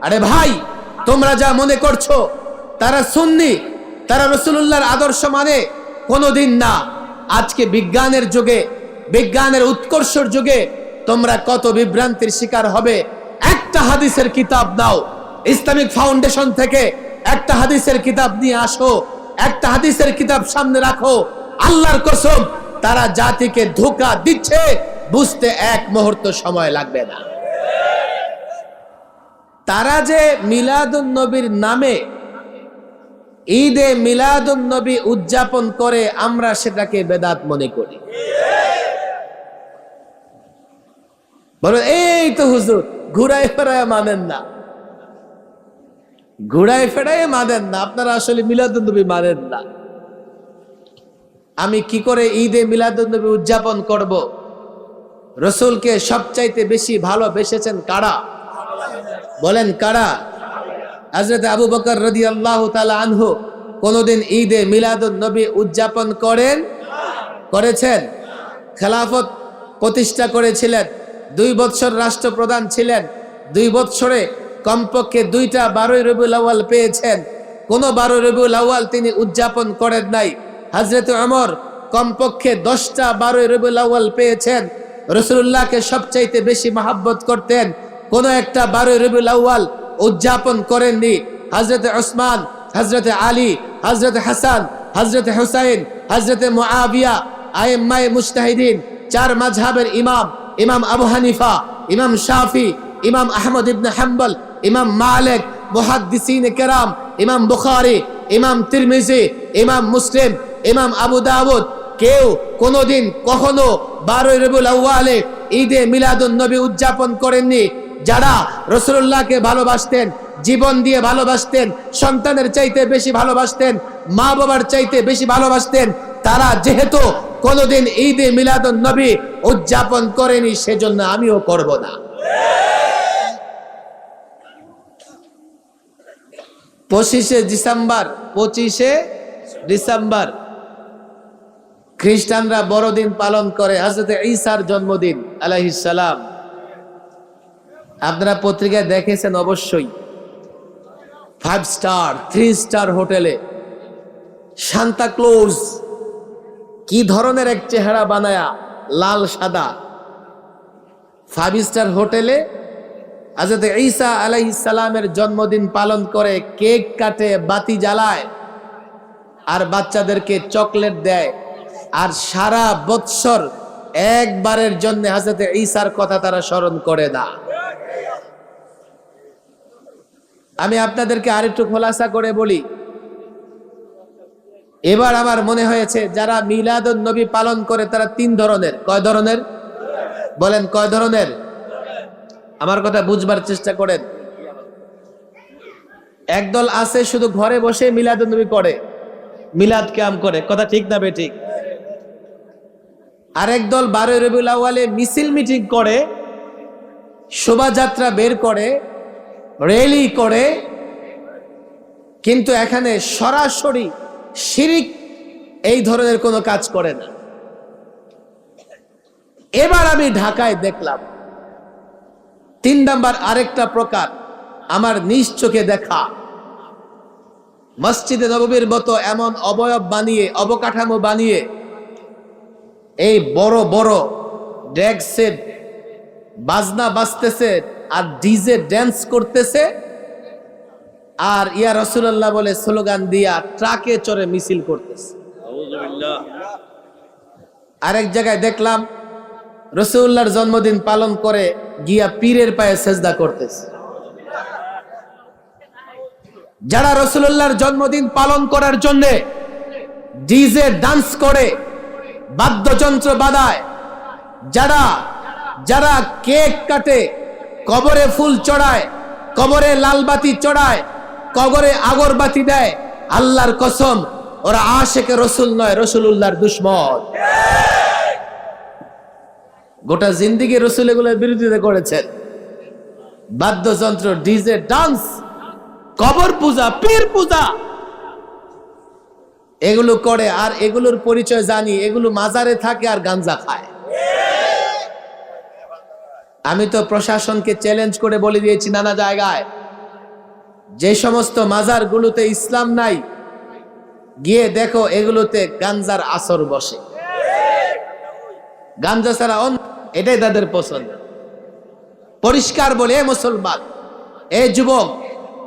আরে ভাই, তোমরা যা মনে করছ, তারা সুন্নি, তারা রসুল্লাহর আদর্শ মানে কোনোদিন না। আজকে বিজ্ঞানের যুগে, বিজ্ঞানের উৎকর্ষর যুগে তোমরা কত বিভ্রান্তির শিকার হবে। একটা হাদিসের কিতাব দাও ইসলামিক ফাউন্ডেশন থেকে একটা হাদিসের কিতাব নিয়ে আসো, একটা হাদিসের কিতাব সামনে রাখো। আল্লাহর কসম, তারা জাতিকে ধোকা দিচ্ছে, বুঝতে এক মুহূর্ত সময় লাগবে না। তারা যে মিলাদুন নবীর নামে ঈদে মিলাদুন নবী উদযাপন করে, আমরা সেটাকে বেদাত মনে করি। বলো, এই তো হুজুর ঘুরাই ফেরায় মানেন না। ঘুরাই ফেরাই মানেন না, আপনারা আসলে মিলাদুন নবী মানেন না। আমি কি করে ঈদে মিলাদুন নবী উদযাপন করব? রসুলকে সবচাইতে বেশি ভালোবেসেছেন কারা? বলেন, কারা? হজরত আবু বকর রদি আল্লাহ আনহু কোনদিন ঈদে মিলাদুন নবী উদযাপন করেন? করেছেন? খেলাফত প্রতিষ্ঠা করেছিলেন, দুই বৎসর রাষ্ট্রপ্রধান ছিলেন, দুই বৎসরে কমপক্ষে দুইটা বারোই রবিউল আউয়াল পেয়েছেন। কোন বারোই রবিউল আউয়াল তিনি উদযাপন করেন নাই। হজরত অমর কমপক্ষে দশটা বারোই রবিউল আউয়াল পেয়েছেন। রসুল্লাহকে সবচাইতে বেশি মহাব্বত করতেন। কোন একটা বারোই রবিউল উদযাপন করেননি। হজরত ওসমান হজরত আলী হজরত হাসান হজরত হুসাইন হজরত মুআবিয়া, আইম্মায়ে মুস্তাহিদিন চার মাঝহাবের ইমাম ইমাম আবু হানিফা, ইমাম শাফি, ইমাম আহমদ ইবনে হাম্বল, ইমাম মালিক, মুহাদ্দিসিন কেরাম, ইমাম বুখারী, ইমাম তিরমিজি, ইমাম মুসলিম, ইমাম আবু দাউদ। কেউ কোনোদিন কখনো বারোই রবিউল আউয়ালে ঈদে মিলাদুন নবী উদযাপন করেননি। যারা রসুল্লাহকে ভালোবাসতেন, জীবন দিয়ে ভালোবাসতেন, সন্তানের চাইতে বেশি ভালোবাসতেন, মা বাবার চাইতে বেশি ভালোবাসতেন, তারা যেহেতু কোনোদিন ঈদে মিলাদুন নবী উদযাপন করেনি, সেজন্য আমিও করব না। পঁচিশে ডিসেম্বর পঁচিশে ডিসেম্বর, খ্রিস্টানরা বড়দিন পালন করে হাজরত ঈসার জন্মদিন আলাইহিসালাম আপনারা পত্রিকায় দেখেছেন অবশ্যই। ফাইভ স্টার থ্রি স্টার হোটেলে সান্তা ক্লোজ কি ধরনের এক চেহারা বানায়া লাল, সাদা। ফাইভ স্টার হোটেলে হাজরত ঈসা আলাইহিস সালামের জন্মদিন পালন করে কেক কাটে, বাতি জ্বালায় আর বাচ্চাদেরকে চকলেট দেয়। আর সারা বৎসর একবারের জন্য হাজরত ঈসার কথা তারা স্মরণ করে না। আমি আপনাদেরকে আরেকটু খোলাসা করে বলি। এবার আমার মনে হয়েছে, যারা মিলাদুন নবী পালন করে, তারা তিন ধরনের। কয় ধরনের? বলেন, কয় ধরনের? আমার কথা বুঝবার চেষ্টা করেন। একদল আছে, শুধু ঘরে বসে মিলাদুন নবী করে মিলাদ ক্যাম করে। কথা ঠিক না বেঠিক? আরেক দল বারোই রবিউল আউয়ালে মিছিল মিটিং করে শোভাযাত্রা বের করে র্যালি করে, কিন্তু এখানে সরাসরি শিরিক এই ধরনের কোনো কাজ করে না। এবার আমি ঢাকায় দেখলাম, তিন নাম্বার আরেকটা প্রকার আমার নিজ চোখে দেখা। মসজিদে নববীর মতো এমন অবয়ব বানিয়ে, অবকাঠামো বানিয়ে, এই বড় বড় ড্যাগ সেট বাজনা বাজতেছে আর ডিজে ড্যান্স করতেছে। আর ইয়া রসুল্লাহ বলে স্লোগান দিয়া ট্রাকে চড়ে মিছিল করতেছে। আরেক জায়গায় দেখলাম রসুল্লাহর জন্মদিন পালন করে গিয়া পীরের পায়ে সেজদা করতেছে। যারা রসুল্লাহর জন্মদিন পালন করার জন্য ডিজে ডান্স করে, বাদ্যযন্ত্র বাদায়, যারা যারা কেক কাটে, কবরে ফুল চড়ায়, কবরে লালবাতি চড়ায়, কবরে আগরবাতি দেয়, আল্লাহর কসম, ওরা আশেকে রসুল নয় রসুল্লাহর দুশ্মন। গোটা জিন্দিগি রসুল এগুলোর বিরোধিতা করেছেন। বাদ্যযন্ত্র, ডিজে, ডান্স, কবর পূজা, পীর পূজা। এগুলো করে আর এগুলোর পরিচয় জানি, এগুলো মাজারে থাকে আর গাঞ্জা খায়। আমি তো প্রশাসনকে চ্যালেঞ্জ করে বলে দিয়েছি নানা জায়গায়। যে সমস্ত মাজারগুলোতে ইসলাম নাই, গিয়ে দেখো এগুলোতে গাঞ্জার আসর বসে। গাঞ্জা ছাড়া অন্য এটাই তাদের পছন্দ। পরিষ্কার বলে, "এ মুসলমান, এ যুবক,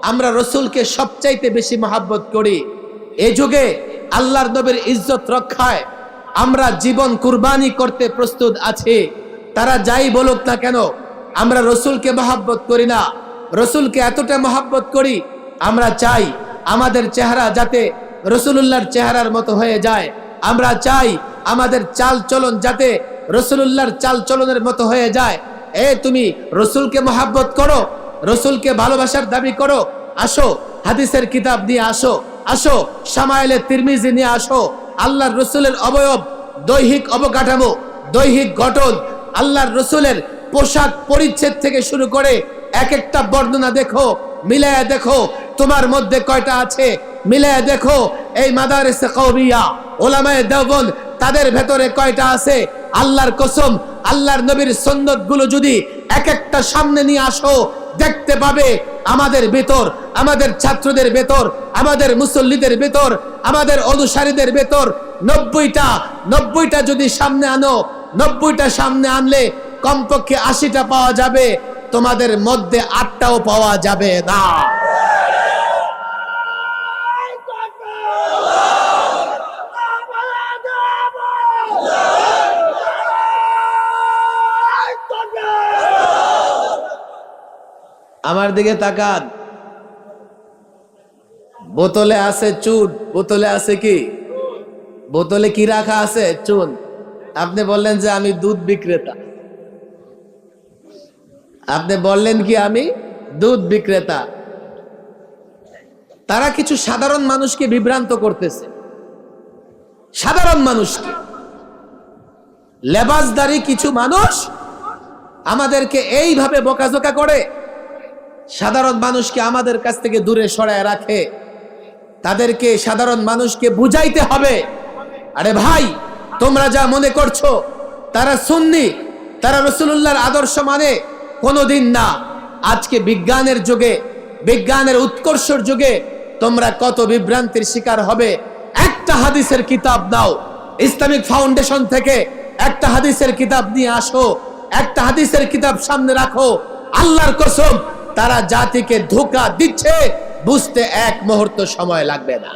আমরা রসুলকে সবচাইতে বেশি মহাব্বত করি। এ যুগে আল্লাহর নবীর ইজ্জত রক্ষায় আমরা জীবন কুরবানি করতে প্রস্তুত আছি। তারা যাই বলুক না কেন, আমরা রসুলকে মহাব্বত করি না। রসুলকে এতটা মহাব্বত করি, আমরা চাই আমাদের চেহারা যাতে রসুলুল্লাহর চেহারার মতো হয়ে যায়। আমরা চাই আমাদের চাল চলন যাতে রসুলুল্লাহর চাল চলনের মতো হয়ে যায়। এ তুমি রসুলকে মহাব্বত করো, রসুলকে ভালোবাসার দাবি করো, আসো, হাদিসের কিতাব নিয়ে আসো আসো সামাইলের তিরমিজি নিয়ে আসো। আল্লাহর রসুলের অবয়ব দৈহিক অবকাঠামো, দৈহিক গঠন আল্লাহর রসুলের পোশাক পরিচ্ছেদ থেকে শুরু করে এক একটা বর্ণনা দেখো, মিলায়া দেখো, তোমার মধ্যে কয়টা আছে? মিলায়া দেখো, এই মাদারিসে কওমিয়া, ওলামায়ে দেওবন্দ, তাদের ভেতরে কয়টা আছে? আল্লাহর কসম, আল্লাহর নবীর সন্ন্যতগুলো যদি এক একটা সামনে নিয়ে আসো, দেখতে পাবে আমাদের ভেতর, আমাদের ছাত্রদের ভেতর, আমাদের মুসল্লিদের ভেতর, আমাদের অনুসারীদের ভেতর নব্বইটা নব্বইটা যদি সামনে আনো নব্বইটা সামনে আনলে কমপক্ষে আশিটা পাওয়া যাবে, তোমাদের মধ্যে আটটাও পাওয়া যাবে না। আমার দিকে তাকান। বোতলে আছে চুন, বোতলে আছে কি? বোতলে কি রাখা আছে? চুন। আপনি বললেন যে আমি দুধ বিক্রেতা। আপনি বললেন কি আমি দুধ বিক্রেতা। তারা কিছু সাধারণ মানুষকে বিভ্রান্ত করতেছে। সাধারণ মানুষকে। লেবাসদারি কিছু মানুষ আমাদেরকে এইভাবে বোকাজোকা করে। সাধারণ মানুষকে আমাদের কাছ থেকে দূরে সরায় রাখে। তাদেরকে সাধারণ মানুষকে বুঝাইতে হবে। আরে ভাই তোমরা যা মনে করছ, তারা সুন্নি, তারা রসুল্লাহর আদর্শ মানে কোনোদিন না। আজকে বিজ্ঞানের যুগে, বিজ্ঞানের উৎকর্ষর যুগে তোমরা কত বিভ্রান্তির শিকার হবে। একটা হাদিসের কিতাব দাও, ইসলামিক ফাউন্ডেশন থেকে একটা হাদিসের কিতাব নিয়ে আসো, একটা হাদিসের কিতাব সামনে রাখো। আল্লাহর কসম, তারা জাতিকে ধোকা দিচ্ছে, বুঝতে এক মুহূর্ত সময় লাগবে না।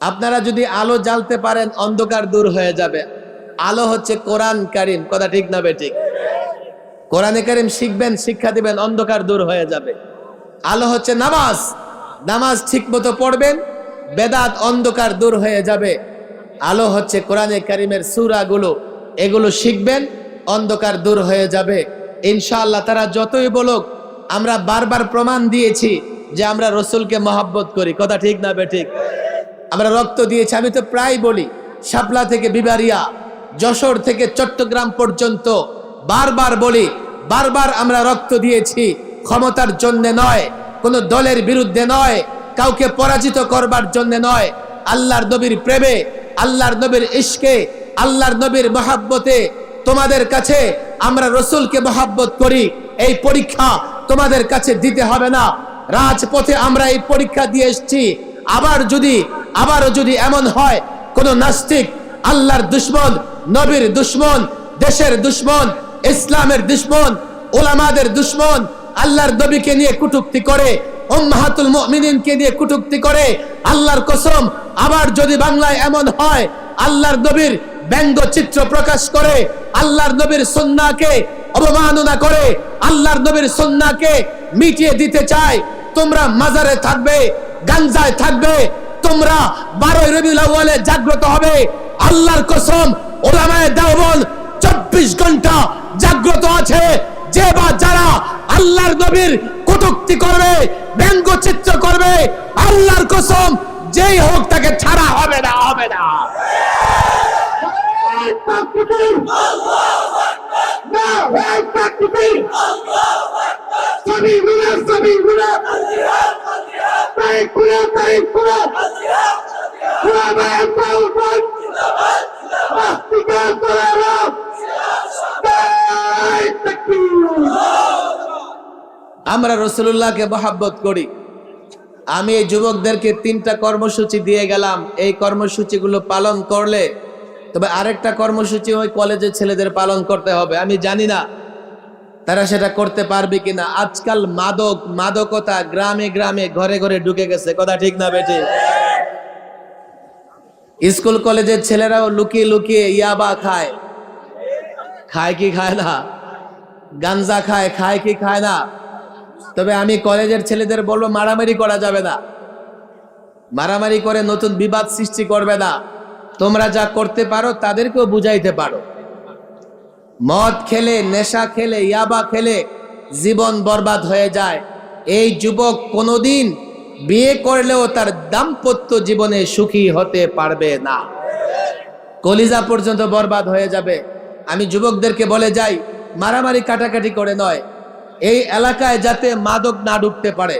আপনারা যদি আলো জ্বালতে পারেন, অন্ধকার দূর হয়ে যাবে। আলো হচ্ছে কোরআন কারিম। কথা ঠিক না ঠিক? কোরআনে কারিম শিখবেন, শিক্ষা দিবেন, অন্ধকার দূর হয়ে যাবে। আলো হচ্ছে নামাজ। নামাজ ঠিক মতো পড়বেন, বেদাত অন্ধকার দূর হয়ে যাবে। আলো হচ্ছে কোরআনে কারিমের সুরাগুলো। এগুলো শিখবেন, অন্ধকার দূর হয়ে যাবে। ইনশাআল্লাহ তারা যতই বলুক, আমরা বারবার প্রমাণ দিয়েছি যে আমরা রসুলকে মহাব্বত করি। কথা ঠিক না বে ঠিক? আমরা রক্ত দিয়েছি, আমি তো প্রায় বলি, শাপলা থেকে বিবারিয়া, যশোর থেকে চট্টগ্রাম পর্যন্ত বারবার বলি, বারবার আমরা রক্ত দিয়েছি, ক্ষমতার জন্য নয়, কোনো দলের বিরুদ্ধে নয়, কাউকে পরাজিত করবার জন্য নয়, আল্লাহর নবীর প্রেমে, আল্লাহর নবীর ইশকে, আল্লাহর নবীর মহাব্বতে তোমাদের কাছে আমরা রসুলকে মহাব্বত করি, এই পরীক্ষা তোমাদের কাছে দিতে হবে না। রাজপথে আমরা এই পরীক্ষা দিয়ে এসেছি আবার যদি আবারও যদি এমন হয়, কোন নাস্তিক, আল্লাহর দুশ্মন, নবীর দুশ্মন, দেশের দুশ্মন, ইসলামের দুশ্মন, ওলামাদের দুশ্মন, আল্লাহর নবীকে নিয়ে কুটুক্তি করে, উম্মাহাতুল মুমিনিনকে নিয়ে কুটুক্তি করে, আল্লাহর কসম, আবার যদি বাংলায় এমন হয়, আল্লাহর নবীর ব্যঙ্গ চিত্র প্রকাশ করে, আল্লাহর নবীর সন্নাকে অবমাননা করে, আল্লাহর নবীর সন্নাকে মিটিয়ে দিতে চায়, তোমরা মাজারে থাকবে গাঞ্জায় থাকবে। তোমরা বারোই আউয়ালে জাগ্রত হবে। আল্লাহর কসম, ওলামায়ে দেওবল চব্বিশ ঘণ্টা জাগ্রত আছে। যে বা যারা আল্লাহর নবীর কটুক্তি করবে, ব্যঙ্গচিত্র করবে, আল্লাহর কসম, যেই হোক তাকে ছাড়া হবে না হবে না। سبيلنا سبيلنا طريقنا طريقنا وما ينفع واحتكام ضرر التكبير আমরা রসুল্লাহকে মহাব্বত করি আমি এই যুবকদেরকে তিনটা কর্মসূচি দিয়ে গেলাম এই কর্মসূচিগুলো পালন করলে তবে আরেকটা কর্মসূচি ওই কলেজের ছেলেদের পালন করতে হবে আমি জানি না তারা সেটা করতে পারবে কিনা? আজকাল মাদক, মাদকতা গ্রামে গ্রামে, ঘরে ঘরে ঢুকে গেছে। কথা ঠিক না, বেটে? স্কুল কলেজের ছেলেরাও লুকিয়ে লুকিয়ে ইয়াবা খায়। খায় কি খায় না? গাঞ্জা খায় খায় কি খায় না? তবে আমি কলেজের ছেলেদের বলব, মারামারি করা যাবে না। মারামারি করে নতুন বিবাদ সৃষ্টি করবে না। তোমরা যা করতে পারো, তাদেরকেও বুঝাইতে পারো। মদ খেলে, নেশা খেলে, ইয়াবা খেলে জীবন বরবাদ হয়ে যায়। এই যুবক কোনোদিন বিয়ে করলেও তার দাম্পত্য জীবনে সুখী হতে পারবে না। কলিজা পর্যন্ত বরবাদ হয়ে যাবে। আমি যুবকদেরকে বলে যাই, মারামারি কাটাকাটি করে নয়। এই এলাকায় যাতে মাদক না ঢুকতে পারে,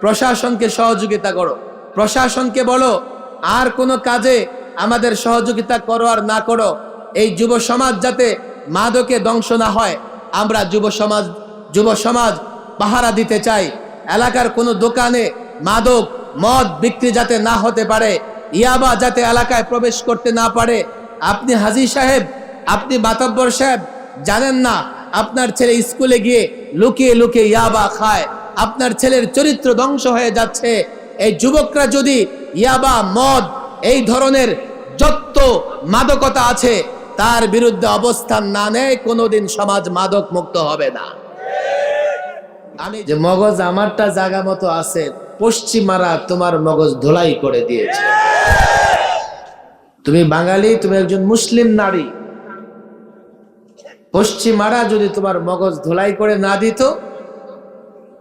প্রশাসনকে সহযোগিতা করো। প্রশাসনকে বলো, আর কোনো কাজে আমাদের সহযোগিতা করো আর না করো। এই যুব সমাজ যাতে মাদকে ধ্বংস না হয়। আমরা যুব সমাজ যুব সমাজ পাহারা দিতে চাই। এলাকার কোনো দোকানে মাদক, মদ বিক্রি যাতে না হতে পারে, ইয়াবা যাতে এলাকায় প্রবেশ করতে না পারে। আপনি হাজি সাহেব, আপনি বাতব্বর সাহেব, জানেন না আপনার ছেলে স্কুলে গিয়ে লুকিয়ে লুকিয়ে ইয়াবা খায়। আপনার ছেলের চরিত্র ধ্বংস হয়ে যাচ্ছে। এই যুবকরা যদি ইয়াবা, মদ এই ধরনের যত মাদকতা আছে তার বিরুদ্ধে অবস্থান না নেয়, কোনোদিন সমাজ মাদক মুক্ত হবে না। আমি যে মগজ আমারটা জায়গা মতো আছে, পশ্চিমারা তোমার মগজ ধোলাই করে দিয়েছে। তুমি বাঙালি, তুমি একজন মুসলিম নারী। পশ্চিমারা যদি তোমার মগজ ধোলাই করে না দিত,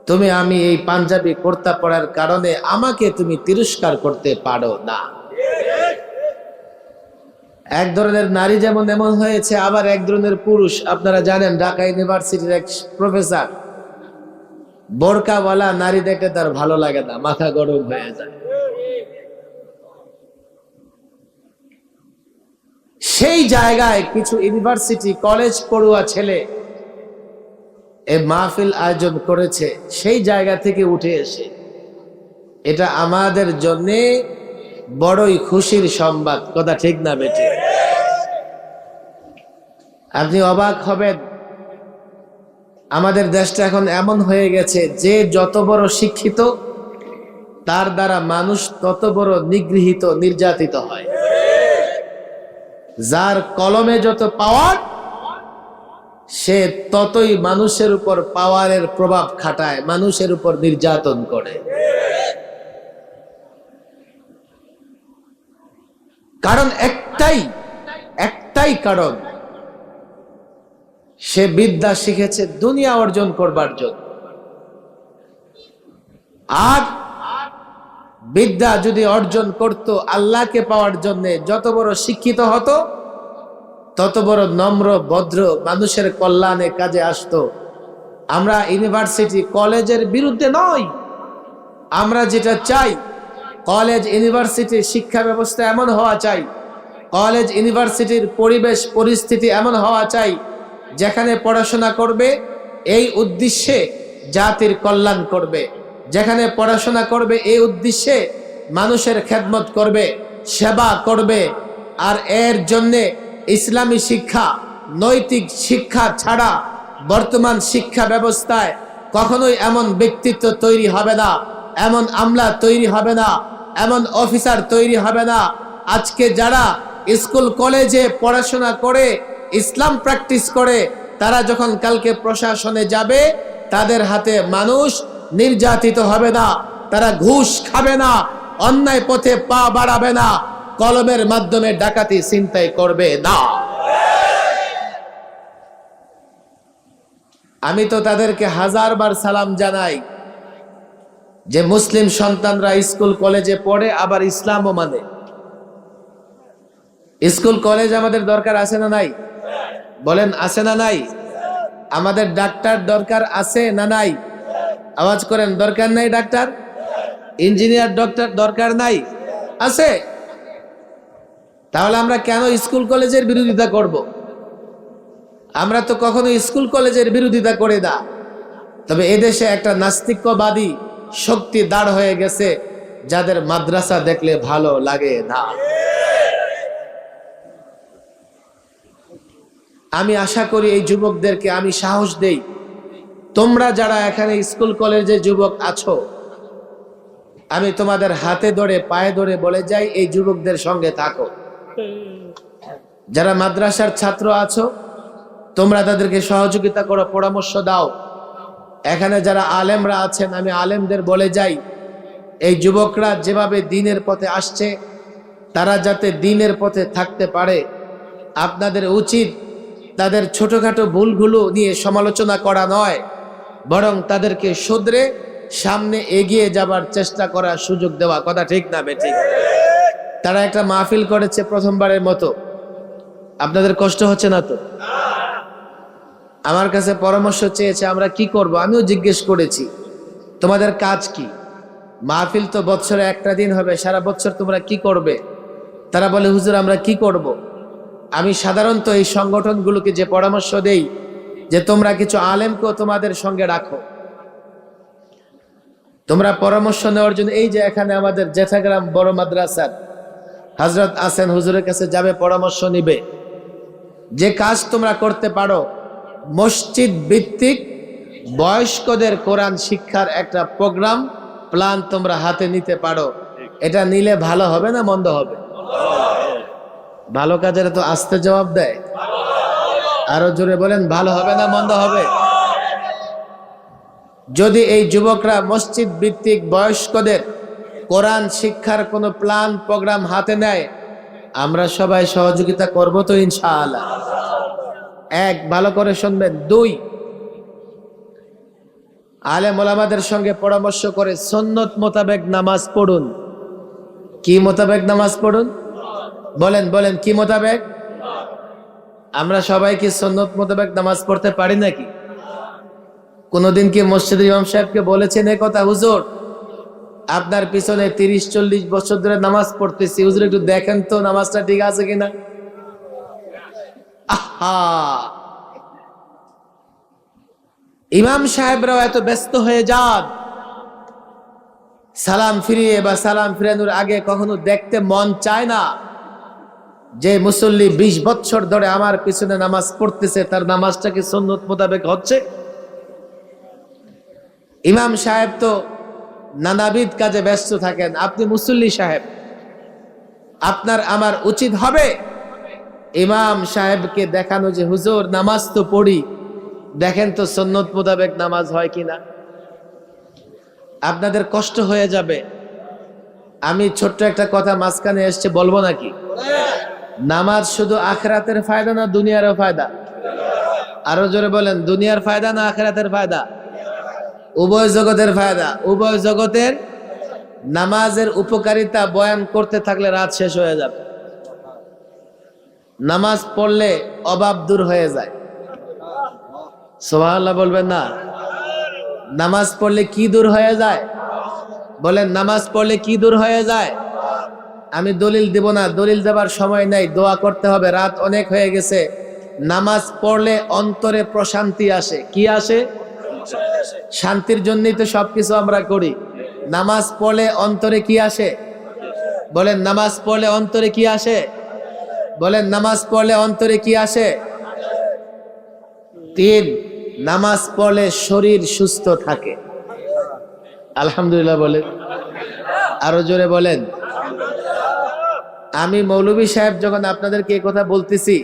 তুমি আমি এই পাঞ্জাবি কর্তা পড়ার কারণে আমাকে তুমি তিরস্কার করতে পারো না। এক ধরনের নারী যেমন এমন হয়েছে, আবার এক ধরনের পুরুষ। আপনারা জানেন, ঢাকা ইউনিভার্সিটির এক প্রফেসর, বোরকাওয়ালা নারী দেখলে তার ভালো লাগে না, মাথা গরম হয়ে যায়। সেই জায়গায় কিছু ইউনিভার্সিটি, কলেজ পড়ুয়া ছেলে এ মাহফিল আয়োজন করেছে, সেই জায়গা থেকে উঠে এসে, এটা আমাদের জন্যে বড়ই খুশির সংবাদ। কথা ঠিক না, বেটে? আপনি অবাক হবেন। আমাদের দেশটা এখন এমন হয়ে গেছে, যে যত বড় শিক্ষিত, তার দ্বারা মানুষ তত বড় নিগৃহীত, নির্যাতিত হয়। যার কলমে যত পাওয়ার, সে ততই মানুষের উপর পাওয়ারের প্রভাব খাটায়, মানুষের উপর নির্যাতন করে। কারণ একটাই একটাই কারণ, সে বিদ্যা শিখেছে দুনিয়া অর্জন করবার জন্য। আর বিদ্যা যদি অর্জন করত আল্লাহকে পাওয়ার জন্য যত বড় শিক্ষিত হতো, তত বড় নম্র, ভদ্র মানুষের কল্যাণে কাজে আসতো। আমরা ইউনিভার্সিটি, কলেজের বিরুদ্ধে নয় আমরা যেটা চাই কলেজ ইউনিভার্সিটির শিক্ষা ব্যবস্থা এমন হওয়া চাই। কলেজ, ইউনিভার্সিটির পরিবেশ, পরিস্থিতি এমন হওয়া চাই, যেখানে পড়াশোনা করবে এই উদ্দেশ্যে জাতির কল্যাণ করবে। যেখানে পড়াশোনা করবে এই উদ্দেশ্যে মানুষের খেদমত করবে, সেবা করবে, আর এর জন্যে ইসলামী শিক্ষা, নৈতিক শিক্ষা ছাড়া বর্তমান শিক্ষা ব্যবস্থায় কখনোই এমন ব্যক্তিত্ব তৈরি হবে না। এমন আমলা তৈরি হবে না, এমন অফিসার তৈরি হবে না। আজকে যারা স্কুল, কলেজে পড়াশোনা করে, ইসলাম প্র্যাকটিস করে, তারা যখন কালকে প্রশাসনে যাবে, তাদের হাতে মানুষ নির্যাতিত হবে না, তারা ঘুষ খাবে না, অন্যায় পথে পা বাড়াবে না, কলমের মাধ্যমে ডাকাতি চিন্তাই করবে না। আমি তো তাদেরকে হাজারবার সালাম জানাই। যে মুসলিম সন্তানরা স্কুল, কলেজে পড়ে, আবার ইসলামও মানে। স্কুল, কলেজ আমাদের দরকার আছে না নাই? বলেন, আছে না নাই? আমাদের ডাক্তার দরকার আছে না নাই? আওয়াজ করেন, দরকার নাই ডাক্তার? ইঞ্জিনিয়ার ডক্টর দরকার নাই? আছে। তাহলে আমরা কেন স্কুল, কলেজের বিরোধিতা করব। আমরা তো কখনো স্কুল, কলেজের বিরোধিতা করে না। তবে এদেশে একটা নাস্তিক্যবাদী শক্তি দাঁড় হয়ে গেছে, যাদের মাদ্রাসা দেখলে ভালো লাগে না। আমি আশা করি এই যুবকদেরকে আমি সাহস দেই। তোমরা যারা এখানে স্কুল কলেজে যুবক আছো, আমি তোমাদের হাতে ধরে, পায়ে ধরে বলে যাই, এই যুবকদের সঙ্গে থাকো। যারা মাদ্রাসার ছাত্র আছো, তোমরা তাদেরকে সহযোগিতা করো, পরামর্শ দাও। এখানে যারা আলেমরা আছেন, আমি আলেমদের বলে যাই, এই যুবকরা যেভাবে দিনের পথে আসছে, তারা যাতে দিনের পথে থাকতে পারে, আপনাদের উচিত তাদের ছোটখাটো ভুলগুলো নিয়ে সমালোচনা করা নয়, বরং তাদেরকে শুধরে সামনে এগিয়ে যাবার চেষ্টা করার সুযোগ দেওয়া। কথা ঠিক না, বেঠিক? তারা একটা মাহফিল করেছে প্রথমবারের মতো। আপনাদের কষ্ট হচ্ছে না তো? আমার কাছে পরামর্শ চেয়েছে, আমরা কি করব? আমিও জিজ্ঞেস করেছি, তোমাদের কাজ কি? মাহফিল তো বছরে একটা দিন হবে, সারা বছর তোমরা কি করবে? তারা বলে, হুজুর, আমরা কি করব। আমি সাধারণত এই সংগঠনগুলোকে যে পরামর্শ দেই, যে তোমরা কিছু আলেমকেও তোমাদের সঙ্গে রাখো। তোমরা পরামর্শ নেওয়ার জন্য, এই যে এখানে আমাদের জেঠাগ্রাম বড় মাদ্রাসার হজরত আসেন হুজুরের কাছে যাবে, পরামর্শ নিবে। যে কাজ তোমরা করতে পারো মসজিদ ভিত্তিক বয়স্কদের কোরআন শিক্ষার একটা প্রোগ্রাম, প্ল্যান তোমরা হাতে নিতে পারো। এটা নিলে ভালো হবে না মন্দ হবে? ভালো কাজের তো আস্তে জবাব দেয়। আরও জোরে বলেন, ভালো হবে না মন্দ হবে? যদি এই যুবকরা মসজিদ ভিত্তিক বয়স্কদের কোরআন শিক্ষার কোনো প্ল্যান, প্রোগ্রাম হাতে নেয়, আমরা সবাই সহযোগিতা করব তো ইনশাআল্লাহ। এক, ভালো করে শুনবেন। দুই, আলেম ওলামাদের সঙ্গে পরামর্শ করে সন্নত মোতাবেক নামাজ পড়ুন। কি মোতাবেক নামাজ পড়ুন? বলেন বলেন, কি মোতাবেক? আমরা সবাই কি সন্নত মোতাবেক নামাজ পড়তে পারি নাকি? কোনোদিন কি মসজিদ ইমাম সাহেবকে বলেছেন এ কথা? হুজুর, আপনার পিছনে তিরিশ, চল্লিশ বছর ধরে নামাজ পড়তেছি। হুজুর, একটু দেখেন তো নামাজটা ঠিক আছে কিনা? ইমাম সাহেবরাও এত ব্যস্ত হয়ে যান। সালাম ফিরিয়ে বা সালাম ফিরানোর আগে কখনো দেখতে মন চায় না। যে মুসল্লি বিশ বছর ধরে আমার পিছনে নামাজ পড়তেছে, তার নামাজটা কি সন্ন্যত মোতাবেক হচ্ছে? ইমাম সাহেব তো নানাবিধ কাজে ব্যস্ত থাকেন। আপনি মুসল্লি সাহেব, আপনার আমার উচিত হবে? ইমাম সাহেবকে দেখানো যে, হুজুর, নামাজ তো পড়ি। দেখেন তো সন্ন্যত মোতাবেক নামাজ হয় কি না আপনাদের কষ্ট হয়ে যাবে। আমি ছোট্ট একটা কথা মাঝখানে এসছে, বলব নাকি? নামাজ শুধু আখরাতের ফায়দা না দুনিয়ারও ফায়দা? আরও জোরে বলেন, দুনিয়ার ফায়দা না আখরাতের ফায়দা? উভয় জগতের ফায়দা। উভয় জগতের নামাজের উপকারিতা বয়ান করতে থাকলে রাত শেষ হয়ে যাবে। নামাজ পড়লে অভাব দূর হয়ে যায়। সোহাল্লাহ বলবেন না। নামাজ পড়লে কি দূর হয়ে যায়? বলেন, নামাজ পড়লে কি দূর হয়ে যায়? আমি দলিল দিব না, দলিল দেবার সময় নাই, দোয়া করতে হবে, রাত অনেক হয়ে গেছে। নামাজ পড়লে অন্তরে প্রশান্তি আসে। কি আসে? শান্তির জন্যই তো সবকিছু আমরা করি। নামাজ পড়লে অন্তরে কি আসে? বলেন, নামাজ পড়লে অন্তরে কি আসে? বলেন, নামাজ পড়লে অন্তরে কি আসে? তিন, নামাজ পড়লে শরীর সুস্থ থাকে। আলহামদুলিল্লাহ বলেন। আরও জোরে বলেন। আমি মৌলভী সাহেব যখন আপনাদেরকে এই কথা বলতেছি,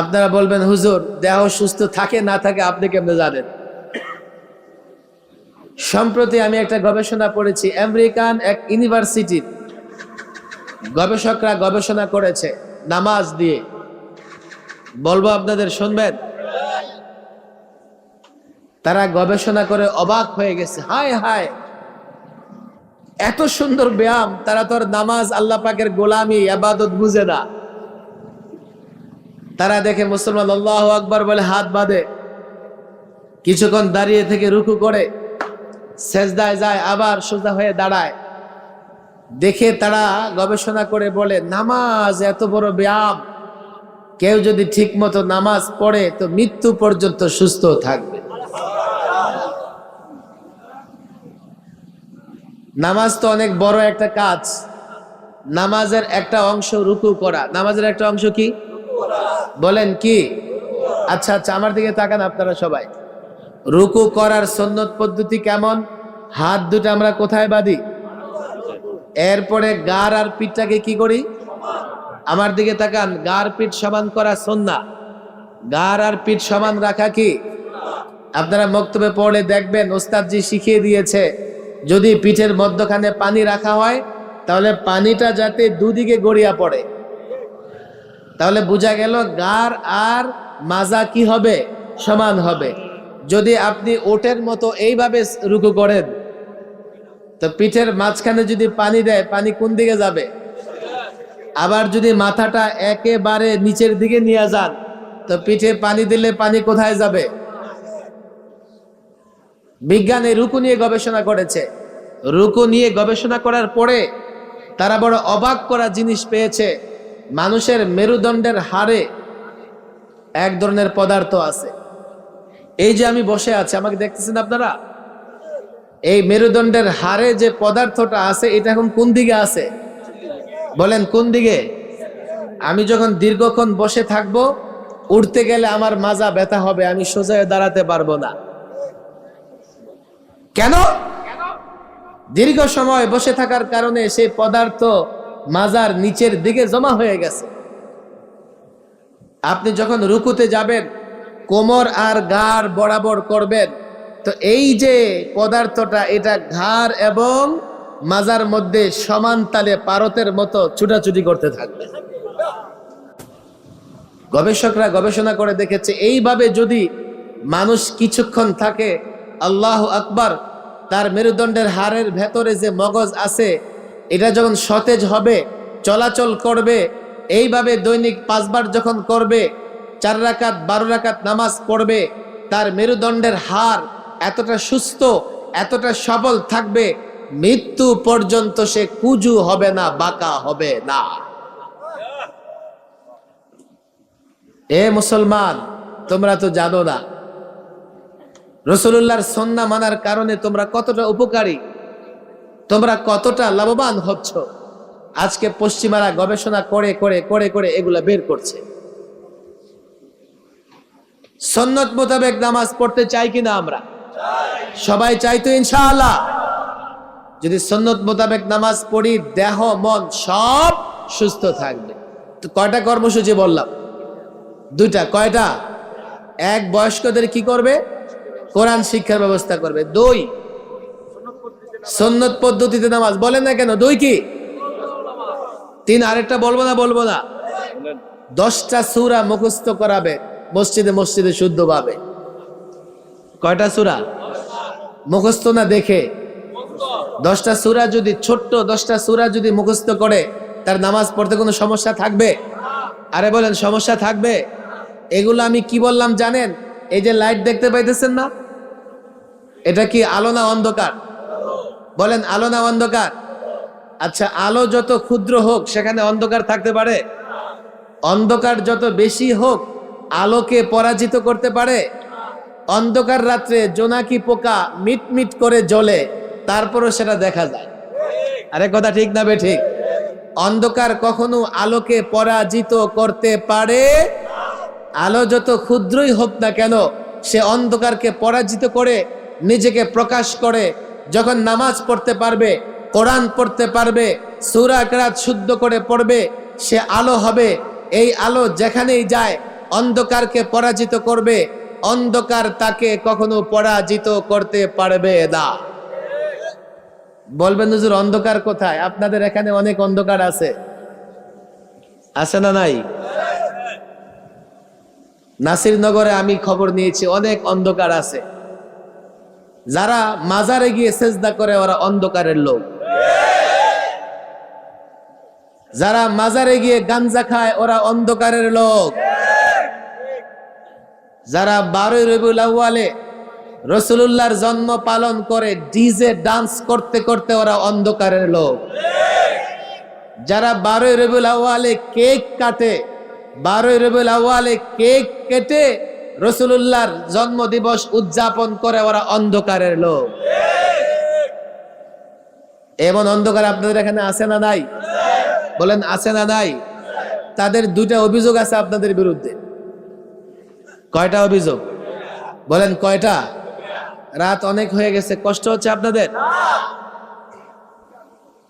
আপনারা বলবেন, হুজুর, দেহ সুস্থ থাকে, না থাকে, আপনি কেমনে জানেন? সম্প্রতি আমি একটা গবেষণা পড়েছি, আমেরিকান এক ইউনিভার্সিটির গবেষকরা গবেষণা করেছে। নামাজ দিয়ে। বলব আপনাদের, শুনবেন? তারা গবেষণা করে অবাক হয়ে গেছে। হায় হায়! এত সুন্দর ব্যায়াম, তারা তোর নামাজ আল্লাহ পাকের গোলামি, আবাদত বুঝে না। তারা দেখে মুসলমান আল্লাহ আকবর বলে, হাত বাঁধে। কিছুক্ষণ দাঁড়িয়ে থেকে রুকু করে, সেজদায় যায়, আবার সোজা হয়ে দাঁড়ায়। দেখে তারা গবেষণা করে বলে, নামাজ এত বড় ব্যায়াম। কেউ যদি ঠিক মতো নামাজ পড়ে, তো মৃত্যু পর্যন্ত সুস্থ থাকবে। নামাজ তো অনেক বড় একটা কাজ। নামাজের একটা অংশ রুকু করা। নামাজের একটা অংশ কি? বলেন কি? আচ্ছা আচ্ছা আমার দিকে তাকান আপনারা সবাই। রুকু করার সন্ন্যত পদ্ধতি কেমন? হাত দুটো আমরা কোথায় বাঁধি? এরপরে গার আর পিঠটাকে কি করি? আমার দিকে তাকান, গার পিঠ সমান করা সন্না গার আর পিঠ সমান রাখা কি? আপনারা বক্তব্যে পড়লে দেখবেন ওস্তাদজি শিখিয়ে দিয়েছে, যদি পিঠের মধ্যখানে পানি রাখা হয়, তাহলে পানিটা যাতে দুদিকে গড়িয়া পড়ে। তাহলে বোঝা গেল গার আর মাজা কি হবে? সমান হবে। যদি আপনি ওটের মতো এইভাবে রুকু করেন তো পিঠের মাঝখানে যদি পানি দেয়, পানি কোন দিকে যাবে? আবার যদি মাথাটা একেবারে নিচের দিকে নিয়ে যান, তো পিঠে পানি দিলে পানি কোথায় যাবে? বিজ্ঞান এই রুকু নিয়ে গবেষণা করেছে। রুকু নিয়ে গবেষণা করার পরে তারা বড় অবাক করা জিনিস পেয়েছে, মানুষের মেরুদণ্ডের হারে এক ধরনের পদার্থ আছে। এই যে আমি বসে আছি, আমাকে দেখতেছেন আপনারা? এই মেরুদণ্ডের হারে যে পদার্থটা আছে, এটা এখন কোন দিকে আছে? বলেন, কোন দিকে? আমি যখন দীর্ঘক্ষণ বসে থাকব, উঠতে গেলে আমার মাজা ব্যথা হবে, আমি সোজা হয়ে দাঁড়াতে পারব না। কেন? দীর্ঘ সময় বসে থাকার কারণে সেই পদার্থ মাজার নিচের দিকে জমা হয়ে গেছে। আপনি যখন রুকুতে যাবেন, কোমর আর গাড় বরাবর করবেন তো এই যে পদার্থটা, এটা ঘাড় এবং মাজার মধ্যে সমান তালে পারতের মতো ছুটাছুটি করতে থাকবে। গবেষকরা গবেষণা করে দেখেছে, এইভাবে যদি মানুষ কিছুক্ষণ থাকে, আল্লাহ আকবার, তার মেরুদণ্ডের হাড়ের ভেতরে যে মগজ আছে, এটা যখন সতেজ হবে, চলাচল করবে, এইভাবে দৈনিক পাঁচবার যখন করবে, চার রাকাত, বারো রাকাত নামাজ পড়বে, তার মেরুদণ্ডের হাড় এতটা সুস্থ, এতটা সবল থাকবে, মৃত্যু পর্যন্ত সে কুজু হবে না, বাঁকা হবে না। এ মুসলমান, তোমরা তো জানো না। রসুল্লাহর সন্না মানার কারণে তোমরা কতটা উপকারী, তোমরা কতটা লাভবান হচ্ছ। আজকে পশ্চিমারা গবেষণা করে করে করে করে এগুলা বের করছে। সন্নত মোতাবেক নামাজ পড়তে চাই কিনা আমরা? সবাই চাইতো ইনশাআল্লাহ। যদি সন্নত মোতাবেক নামাজ পড়ি, দেহ, মন সব সুস্থ থাকবে। তো কয়টা কর্মসূচি বললাম? দুইটা, কয়টা? এক, বয়স্কদের কি করবে? কোরআন শিক্ষার ব্যবস্থা করবে। দুই, সন্নত পদ্ধতিতে নামাজ। বলেন না কেন, দুই কি? তিন, আরেকটা বলব না বলব না? দশটা সুরা মুখস্থ করাবে, মসজিদে মসজিদে শুদ্ধভাবে। কয়টা সুরা? মুখস্থ না দেখে? দশটা সুরা যদি ছোট্ট, দশটা সুরা যদি মুখস্থ করে, তার নামাজ পড়তে কোনো সমস্যা থাকবে? আরে বলেন, সমস্যা থাকবে? এগুলো আমি কি বললাম জানেন? এই যে লাইট দেখতে পাইতেছেন না? এটা কি আলো না অন্ধকার? বলেন, আলো না অন্ধকার? আচ্ছা আলো যত ক্ষুদ্র হোক, সেখানে অন্ধকার থাকতে পারে? অন্ধকার যত বেশি হোক, আলোকে পরাজিত করতে পারে? অন্ধকার রাত্রে জোনাকি পোকা মিট মিট করে জ্বলে, তারপরও সেটা দেখা যায়। আরে কথা ঠিক না বে ঠিক? অন্ধকার কখনো আলোকে পরাজিত করতে পারে? আলো যত ক্ষুদ্রই হোক না কেন, সে অন্ধকারকে পরাজিত করে, নিজেকে প্রকাশ করে। যখন নামাজ পড়তে পারবে, কোরআন পড়তে পারবে, সুরা শুদ্ধ করে পড়বে, সে আলো হবে। এই আলো যেখানেই যায়, অন্ধকারকে পরাজিত করবে অন্ধকার তাকে কখনো পরাজিত করতে পারবে না। বলবেন, হুজুর, অন্ধকার কোথায়? আপনাদের এখানে অনেক অন্ধকার আছে। আছে না নাই? নাসিরনগরে আমি খবর নিয়েছি, অনেক অন্ধকার আছে। যারা মাজারে গিয়ে সেজদা করে, ওরা অন্ধকারের লোক। যারা মাজারে গিয়ে গাঞ্জা খায়, ওরা অন্ধকারের লোক। যারা বারোই রবিউল আউয়ালে রসুল্লাহর জন্ম পালন করে ডিজে ডান্স করতে করতে ওরা অন্ধকারের লোক। যারা বারোই রবিউল আউয়ালে কেক কাটে বারোই রবিউল আউয়ালে কেক কেটে রসুল্লাহর জন্ম দিবস উদযাপন করে ওরা অন্ধকারের লোক। এমন অন্ধকার আপনাদের এখানে আছে না নাই? বলেন, আছে না নাই? তাদের দুইটা অভিযোগ আছে আপনাদের বিরুদ্ধে। কয়টা অভিযোগ? বলেন কয়টা? রাত অনেক হয়ে গেছে, কষ্ট হচ্ছে আপনাদের?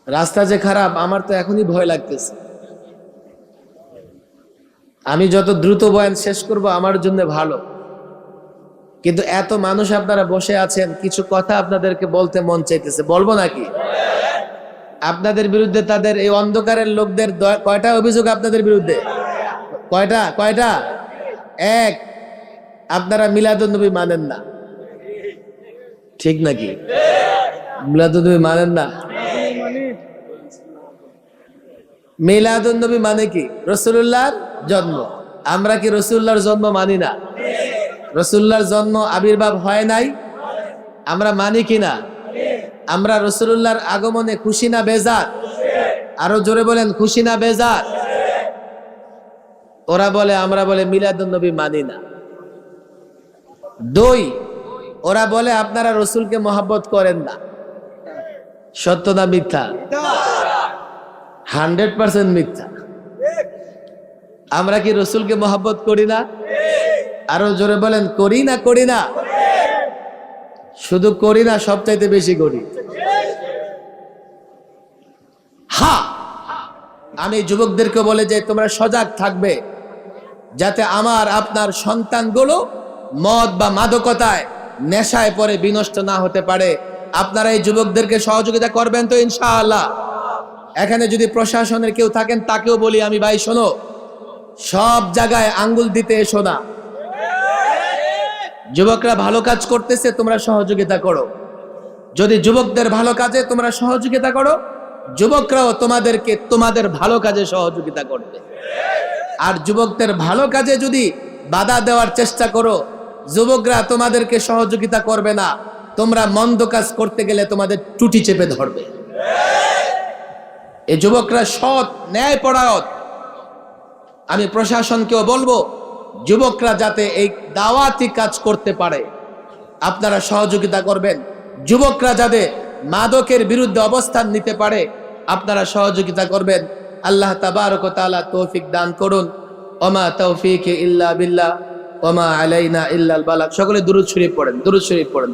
রাস্তা যে খারাপ, আমার তো এখনই ভয় লাগতেছে। আমি যত দ্রুত বয়ান শেষ করব, আমার জন্য ভালো। কিন্তু এত মানুষ আপনারা বসে আছেন, কিছু কথা আপনাদেরকে বলতে মন চাইতেছে। বলব নাকি? আপনাদের বিরুদ্ধে তাদের এই অন্ধকারের লোকদের কয়টা অভিযোগ আপনাদের বিরুদ্ধে? কয়টা? কয়টা? এক আপনারা মিলাদুন্নবী মানেন না। ঠিক নাকি? মিলাদুন্নবী মানেন না? মিলাদুন্নবী মানে কি? রসুল্লাহর জন্ম। আমরা কি রসুল্লাহর জন্ম মানি না? রসুল্লাহর জন্ম আবির্ভাব হয় নাই? আমরা মানি কি না? আমরা রসুল্লাহর আগমনে খুশি না বেজার? আরও জোরে বলেন, খুশি না বেজার? ওরা বলে, আমরা বলে মিলাদুন্নবী মানি না। দুই, ওরা বলে আপনারা রসুলকে মহাব্বত করেন না। সত্য না মিথ্যা? হান্ড্রেড পার্সেন্ট মিথ্যা। আমরা কি রসুলকে মহাব্বত করি না? আরও জোরে বলেন, করি না করি না। শুধু করি না, সবচাইতে বেশি করি। হা, আমি যুবকদেরকে বলে যে তোমরা সজাগ থাকবে, যাতে আমার, আপনার সন্তানগুলো মদ বা মাদকতায় নেশায় পরে বিনষ্ট না হতে পারে। আপনারা এই যুবকদেরকে সহযোগিতা করবেন তো ইনশাআল্লাহ। এখানে যদি প্রশাসনের কেউ থাকেন, তাকেও বলি আমি, ভাই, শোনো, সব জায়গায় আঙ্গুল দিতে এসো না। যুবকরা ভালো কাজ করতেছে, তোমরা সহযোগিতা করো। যদি যুবকদের ভালো কাজে, তোমরা সহযোগিতা করো। যুবকরাও তোমাদেরকে তোমাদের ভালো কাজে সহযোগিতা করবে। আর যুবকদের ভালো কাজে যদি বাধা দেওয়ার চেষ্টা করো যুবকরা তোমাদেরকে সহযোগিতা করবে না। তোমরা মন্দ কাজ করতে গেলে তোমাদের টুটি চেপে ধরবে। এই যুবকরা সৎ ন্যায় পরায়ত আমি প্রশাসনকেও বলব, যুবকরা যাতে এই দাওয়াতি কাজ করতে পারে, আপনারা সহযোগিতা করবেন। যুবকরা যাতে মাদকের বিরুদ্ধে অবস্থান নিতে পারে, আপনারা সহযোগিতা করবেন। আল্লাহ তাবারক ও তাআলা তৌফিক দান করুন। ওমা তৌফিক ইল্লা বিল্লাহ। ওমা আলাইনা ইল্লাল বালাক সকলে দুরুদ শরীফ পড়েন দুরুদ শরীফ পড়েন।